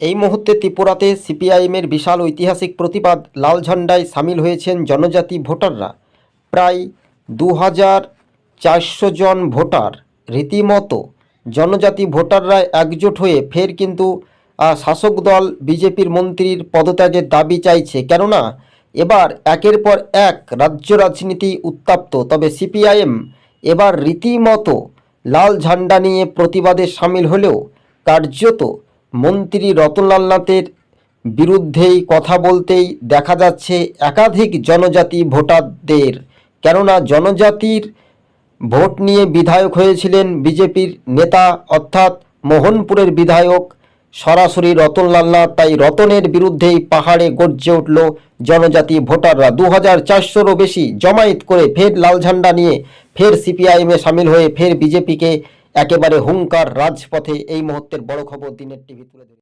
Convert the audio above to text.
এই মুহূর্তে ত্রিপুরাতে সিপিআইএমের বিশাল ঐতিহাসিক প্রতিবাদ লাল ঝান্ডায় সামিল হয়েছেন জনজাতি ভোটাররা। প্রায় দু হাজার চারশো জন ভোটার। রীতিমতো জনজাতি ভোটাররা একজোট হয়ে ফের কিন্তু শাসক দল বিজেপির মন্ত্রীর পদত্যাগের দাবি চাইছে। কেননা, এবার একের পর এক রাজ্য রাজনীতি উত্তপ্ত। তবে সিপিআইএম এবার রীতিমতো লাল ঝান্ডা নিয়ে প্রতিবাদে সামিল হলেও কার্যত মন্ত্রী রতনলাল নাথের বিরুদ্ধেই কথা বলতেই দেখা যাচ্ছে একাধিক জনজাতি ভোটারদের। কেননা জনজাতির ভোট নিয়ে বিধায়ক হয়েছিলেন বিজেপির নেতা অর্থাৎ মোহনপুরের বিধায়ক সরাসরি রতনলাল নাথ। তাই রতনের বিরুদ্ধেই পাহাড়ে গর্জে উঠল জনজাতি ভোটাররা। দু হাজার চারশোরও বেশি জমায়েত করে ফের লাল ঝান্ডা নিয়ে ফের সিপিআইএমে সামিল হয়ে ফের বিজেপিকে একেবারে হুঙ্কার রাজপথে এই মুহূর্তের বড় খবর দিনের টিভি তুলে ধরে।